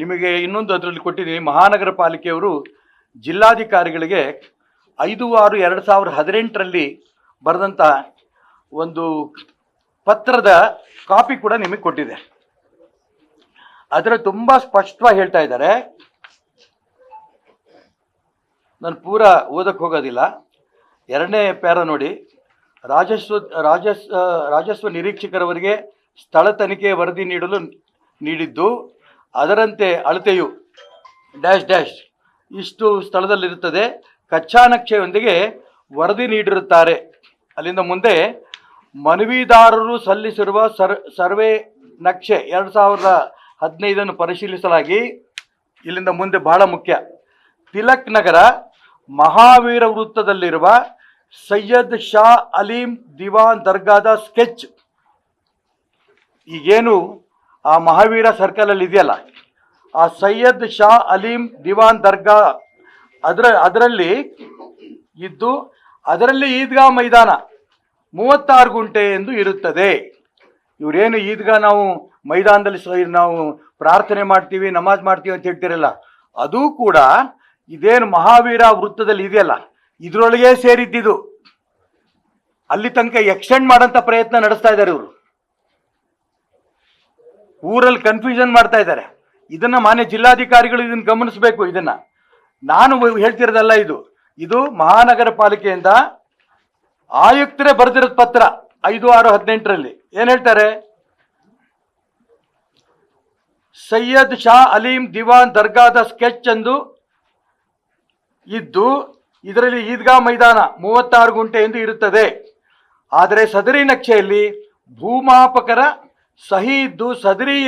ನಿಮಗೆ ಇನ್ನೊಂದು ಅದರಲ್ಲಿ ಕೊಟ್ಟಿದ್ದೀನಿ. ಮಹಾನಗರ ಪಾಲಿಕೆಯವರು ಜಿಲ್ಲಾಧಿಕಾರಿಗಳಿಗೆ ಐದು ಆರು ಎರಡು ಸಾವಿರದ ಹದಿನೆಂಟರಲ್ಲಿ ಬರೆದಂಥ ಒಂದು ಪತ್ರದ ಕಾಪಿ ಕೂಡ ನಿಮಗೆ ಕೊಟ್ಟಿದೆ. ಅದರ ತುಂಬ ಸ್ಪಷ್ಟವಾಗಿ ಹೇಳ್ತಾ ಇದ್ದಾರೆ. ನಾನು ಪೂರ ಓದಕ್ಕೆ ಹೋಗೋದಿಲ್ಲ. ಎರಡನೇ ಪ್ಯಾರ ನೋಡಿ. ರಾಜಸ್ವ, ರಾಜಸ್, ರಾಜಸ್ವ ನಿರೀಕ್ಷಕರವರಿಗೆ ಸ್ಥಳ ತನಿಖೆ ವರದಿ ನೀಡಲು ನೀಡಿದ್ದು. ಅದರಂತೆ ಅಳತೆಯು ಡ್ಯಾಶ್ ಡ್ಯಾಶ್ ಇಷ್ಟು ಸ್ಥಳದಲ್ಲಿರುತ್ತದೆ. ಕಚ್ಚಾ ನಕ್ಷೆಯೊಂದಿಗೆ ವರದಿ ನೀಡಿರುತ್ತಾರೆ. ಅಲ್ಲಿಂದ ಮುಂದೆ ಮನವಿದಾರರು ಸಲ್ಲಿಸಿರುವ ಸರ್, ಸರ್ವೆ ನಕ್ಷೆ ಎರಡು ಸಾವಿರದ ಹದಿನೈದನ್ನು ಪರಿಶೀಲಿಸಲಾಗಿ. ಇಲ್ಲಿಂದ ಮುಂದೆ ಬಹಳ ಮುಖ್ಯ. ತಿಲಕ್ ನಗರ ಮಹಾವೀರ ವೃತ್ತದಲ್ಲಿರುವ ಸೈಯದ್ ಶಾ ಅಲೀಂ ದಿವಾನ್ ದರ್ಗಾದ ಸ್ಕೆಚ್. ಈಗೇನು ಆ ಮಹಾವೀರ ಸರ್ಕಲ್ ಅಲ್ಲಿ ಇದೆಯಲ್ಲ, ಆ ಸೈಯದ್ ಶಾ ಅಲೀಂ ದಿವಾನ್ ದರ್ಗಾ ಅದರ, ಅದರಲ್ಲಿ ಇದ್ದು ಅದರಲ್ಲಿ ಈದ್ಗಾ ಮೈದಾನ ಮೂವತ್ತಾರು ಗುಂಟೆ ಎಂದು ಇರುತ್ತದೆ. ಇವರೇನು ಈದ್ಗಾ ನಾವು ಮೈದಾನದಲ್ಲಿ ನಾವು ಪ್ರಾರ್ಥನೆ ಮಾಡ್ತೀವಿ, ನಮಾಜ್ ಮಾಡ್ತೀವಿ ಅಂತ ಹೇಳ್ತಿರಲ್ಲ, ಅದು ಕೂಡ ಇದೇನು ಮಹಾವೀರ ವೃತ್ತದಲ್ಲಿ ಇದೆಯಲ್ಲ, ಇದರೊಳಗೆ ಸೇರಿದ್ದಿದು ಅಲ್ಲಿ ತನಕ ಎಕ್ಸ್ಟೆಂಡ್ ಮಾಡೋಂಥ ಪ್ರಯತ್ನ ನಡೆಸ್ತಾ ಇದ್ದಾರೆ ಇವರು. ಊರಲ್ಲಿ ಕನ್ಫ್ಯೂಷನ್ ಮಾಡ್ತಾ ಇದ್ದಾರೆ. ಇದನ್ನ ಮಾನ್ಯ ಜಿಲ್ಲಾಧಿಕಾರಿಗಳು ಇದನ್ನ ಗಮನಿಸಬೇಕು ಇದನ್ನ. ನಾನು ಹೇಳ್ತಿರೋದಲ್ಲ ಇದು. ಇದು ಮಹಾನಗರ ಪಾಲಿಕೆಯಿಂದ ಆಯುಕ್ತರೇ ಬರೆದಿರೋದು ಪತ್ರ ಐದು, ಆರು, ಹದಿನೆಂಟರಲ್ಲಿ. ಏನ್ ಹೇಳ್ತಾರೆ? ಸೈಯದ್ ಶಾ ಅಲೀಂ ದಿವಾನ್ ದರ್ಗಾದ ಸ್ಕೆಚ್ ಎಂದು ಇದ್ದು, ಇದರಲ್ಲಿ ಈದ್ಗಾ ಮೈದಾನ ಮೂವತ್ತಾರು ಗುಂಟೆ ಎಂದು ಇರುತ್ತದೆ. ಆದರೆ ಸದರಿ ನಕ್ಷೆಯಲ್ಲಿ ಭೂಮಾಪಕರ ಸಹಿ ಇದ್ದು ಸದರಿ